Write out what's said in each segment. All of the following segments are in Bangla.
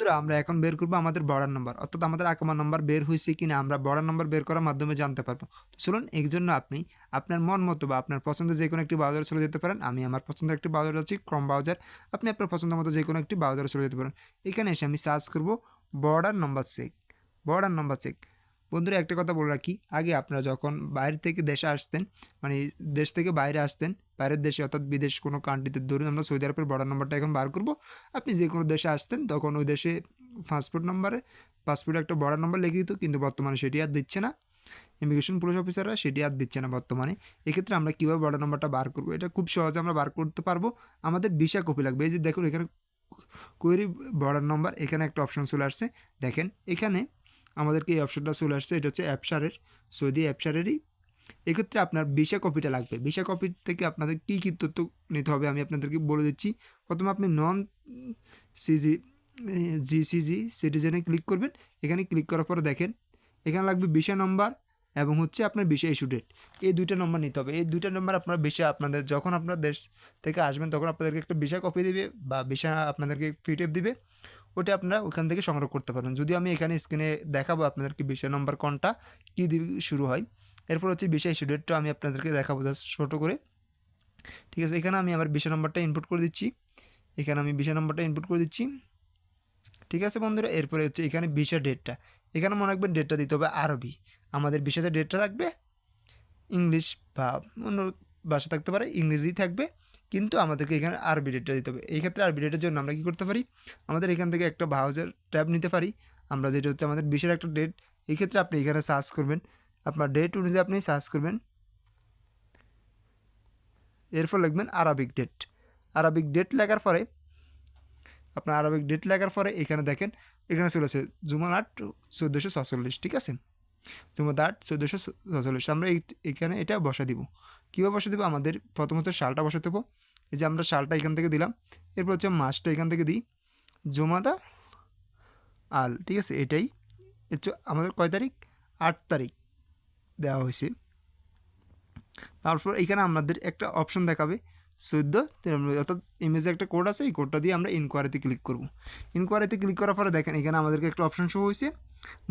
বন্ধুরা, আমরা এখন বের করব আমাদের বর্ডার নাম্বার। অর্থাৎ আমাদের আকামা নাম্বার বের হয়েছে কিনা, আমরা বর্ডার নাম্বার বের করার মাধ্যমে জানতে পারব। তো চলুন, এর জন্য আপনি আপনার মন মতো বা আপনার পছন্দের যে কোনো একটি ব্রাউজারে চলে যেতে পারেন। আমি আমার পছন্দের একটি ব্রাউজার আছে ক্রম ব্রাউজার আপনি আপনার পছন্দ মতো যে কোনো একটি ব্রাউজারে চলে যেতে পারেন। এখানে এসে আমি সার্চ করব border number check border number check বন্ধুরা, একটা কথা বলে রাখি, আগে আপনারা যখন বাইরে থেকে দেশে আসতেন মানে দেশ থেকে বাইরে আসতেন বাইরের দেশে অর্থাৎ বিদেশ কোনো কান্ট্রিতে ধরুন আমরা সৌদি আরবের বর্ডার নম্বরটা এখন বার করব, আপনি যে কোনো দেশে আসতেন তখন ওই দেশে পাসপোর্ট নাম্বারে পাসপোর্টে একটা বর্ডার নাম্বার লিখে দিত, কিন্তু বর্তমানে সেটি আর দিচ্ছে না। ইমিগ্রেশন পুলিশ অফিসাররা সেটি আর দিচ্ছে না বর্তমানে। এক্ষেত্রে আমরা কীভাবে বর্ডার নাম্বারটা বার করব? এটা খুব সহজে আমরা বার করতে পারব। আমাদের ভিসা কপি লাগবে। এই যে দেখুন, এখানে কোয়েরি বর্ডার নাম্বার এখানে একটা অপশন চলে আসছে। দেখেন, এখানে আমাদেরকে এই অপশনটা চলে আসছে। এটা হচ্ছে অ্যাপসারের সৌদি অ্যাপসারেরই এক্ষেত্রে আপনার ভিসা কপিটা লাগবে। ভিসা কপি থেকে আপনাদের কী কী তথ্য নিতে হবে আমি আপনাদেরকে বলে দিচ্ছি। প্রথমে আপনি নন সিজি জিসিজি সিটিজেনে ক্লিক করবেন। এখানে ক্লিক করার পরে দেখেন, এখানে লাগবে ভিসা নম্বর এবং হচ্ছে আপনার ভিসা ইস্যু ডেট এই দুইটা নম্বর নিতে হবে। এই দুইটা নম্বর আপনার ভিসা আপনাদের যখন আপনার দেশ থেকে আসবেন তখন আপনাদেরকে একটা ভিসা কপি দিবে বা ভিসা আপনাদেরকে পিডিএফ দিবে। ওটা আপনারা ওখান থেকে সংগ্রহ করতে পারেন। যদি আমি এখানে স্ক্রিনে দেখাবো আপনাদেরকে বিষয় নম্বর কোনটা, কী দিয়ে শুরু হয় এরপর হচ্ছে বিষয় ডেটটা আমি আপনাদেরকে দেখাবো জাস্ট ছোটো করে। ঠিক আছে, এখানে আমি আমার বিষয় নম্বরটা ইনপুট করে দিচ্ছি। এখানে আমি বিষয় নম্বরটা ইনপুট করে দিচ্ছি। ঠিক আছে বন্ধুরা, এরপরে হচ্ছে এখানে বিষা ডেটটা এখানে মনে রাখবেন ডেটটা দিতে হবে আরবি। আমাদের বিষয়তে ডেটটা থাকবে ইংলিশ বা অন্য ভাষা থাকতে পারে ইংরেজি থাকবে, কিন্তু আমাদেরকে এখানে আরবি ডেটটা দিতে হবে। এই ক্ষেত্রে আরবি ডেটের জন্য আমরা কী করতে পারি? আমাদের এখান থেকে একটা ব্রাউজার ট্যাব নিতে পারি। আমরা যেটা হচ্ছে আমাদের বিশের একটা ডেট এই ক্ষেত্রে আপনি এখানে সার্চ করবেন। আপনার ডেট অনুযায়ী আপনি সার্চ করবেন। এরপর লিখবেন আরবিক ডেট আরবিক ডেট লেখার পরে, আপনার আরবিক ডেট লেখার পরে এখানে দেখেন, এখানে চলে আসে জুমান আট চোদ্দোশো ছচল্লিশ, ঠিক আছে? জুমান আট চোদ্দোশো ছচল্লিশ। আমরা এখানে এটা বসা দিব। কীভাবে বসে দেবো? আমাদের প্রথম হচ্ছে শালটা বসে দেবো এই যে আমরা শালটা এখান থেকে দিলাম। এরপর হচ্ছে মাসটা এখান থেকে দিই। জমাদা আল, ঠিক আছে? এটাই। আমাদের কয় তারিখ? আট তারিখ। দেওয়া হয়েছে। তারপর এখানে আমাদের একটা অপশন দেখাবে চোদ্দ অর্থাৎ ইমেজে একটা কোড আছে, এই কোডটা দিয়ে আমরা ইনকোয়ারিতে ক্লিক করব। ইনকোয়ারিতে ক্লিক করার পরে দেখেন, এখানে আমাদেরকে একটা অপশন শো হয়েছে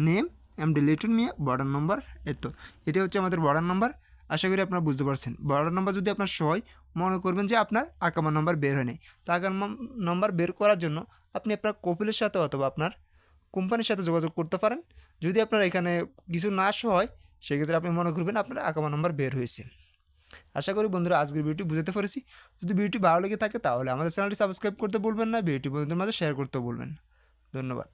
নেম এম ডিলেটন মিয়া বর্ডার নম্বর এত। এটা হচ্ছে আমাদের বর্ডার নম্বর আশা করি আপনারা বুঝতে পারছেন। বর্ডার নম্বর যদি আপনার শো হয়, মনে করবেন যে আপনার আকামা নম্বর বের হয়নি। তো আকামা নম্বর বের করার জন্য আপনি আপনার কপিলের সাথে অথবা আপনার কোম্পানির সাথে যোগাযোগ করতে পারেন। যদি আপনার এখানে কিছু না শো হয় সেক্ষেত্রে আপনি মনে করবেন আপনার আকামা নম্বর বের হয়েছে। আশা করি বন্ধুরা আজকের ভিডিওটি বুঝতে পেরেছি। যদি ভিডিওটি ভালো লেগে থাকে তাহলে আমাদের চ্যানেলটি সাবস্ক্রাইব করতে বলবেন না ভিডিওটি বন্ধুদের মাঝে শেয়ার করতে বলবেন ধন্যবাদ।